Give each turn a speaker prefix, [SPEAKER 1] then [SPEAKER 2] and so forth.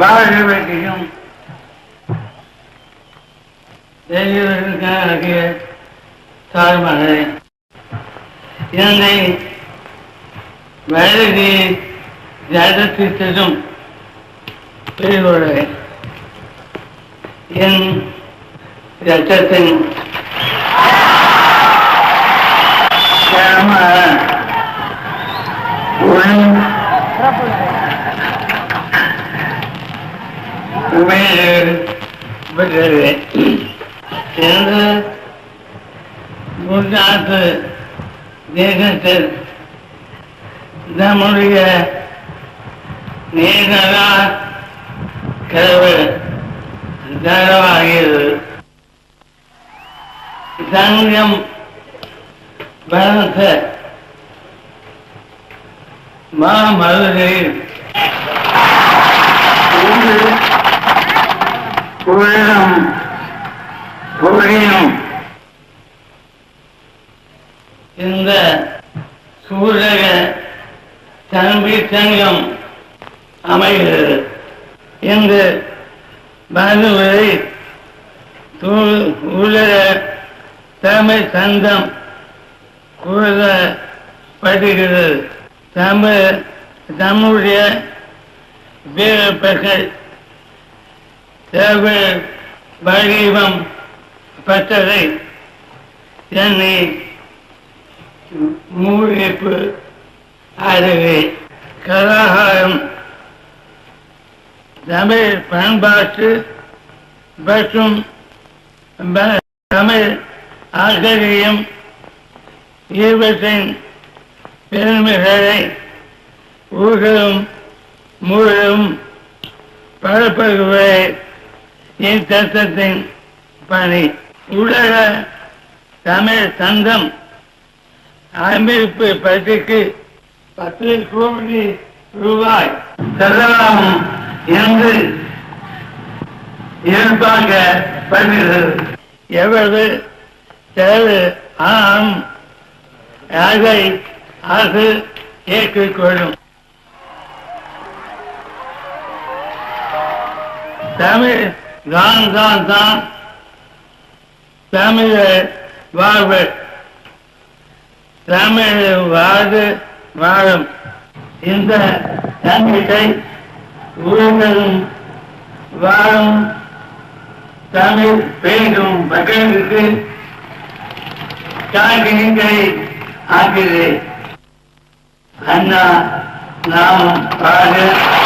[SPEAKER 1] பாரதியும் தெரியவர்களுக்காக தாழ்மகளை என்னை வயதி ஜாதத்திட்டதும் பெரியவர்களே என் ரத்தத்தின் உண்மையில் பெற்றது எனது முன்னாட்டு தேசத்தில் நம்முடைய நேரா கதவு தரவாகிறது சங்கம் பலத்த மாமதுரையில் உள்ளம் புரியும் இந்த சூழக தம்பி சங்கம் அமைகிறது. இந்த மனுவை உலக தமிழ் சங்கம் கூறப்படுகிறது தமிழ் நம்முடைய வீரப்பர்கள் தேவை வடிவம் பெற்றதை என்னை மூழிப்பு அருகே கலாகாரம் தமிழ் பண்பாட்டு மற்றும் ப- தமிழ் ஆசிரியம் இவற்றின் பெருமைகளை ஊர்களும் முழுதும் பரப்புகிறேன். என் பணி. உலக தமிழ் சங்கம் அமைப்பு பற்றிக்கு பத்து கோடி ரூபாய் தரலாம் என்று எதிர்பார்க்கப்படுகிறது. எவ்வளவு செலவு ஆம் அதை அரசு ஏற்றுக்கொள்ளும். தமிழ் தான் தான் தான். தமிழ வாழ்வு. தமிழ் வாழ்வு வாழும். இந்த தமிழை உலகம் வாழும். தமிழ் பேசும் மக்களுக்கு காக்கினங்களை ஆக்குது. அண்ணா நாம் பாடு.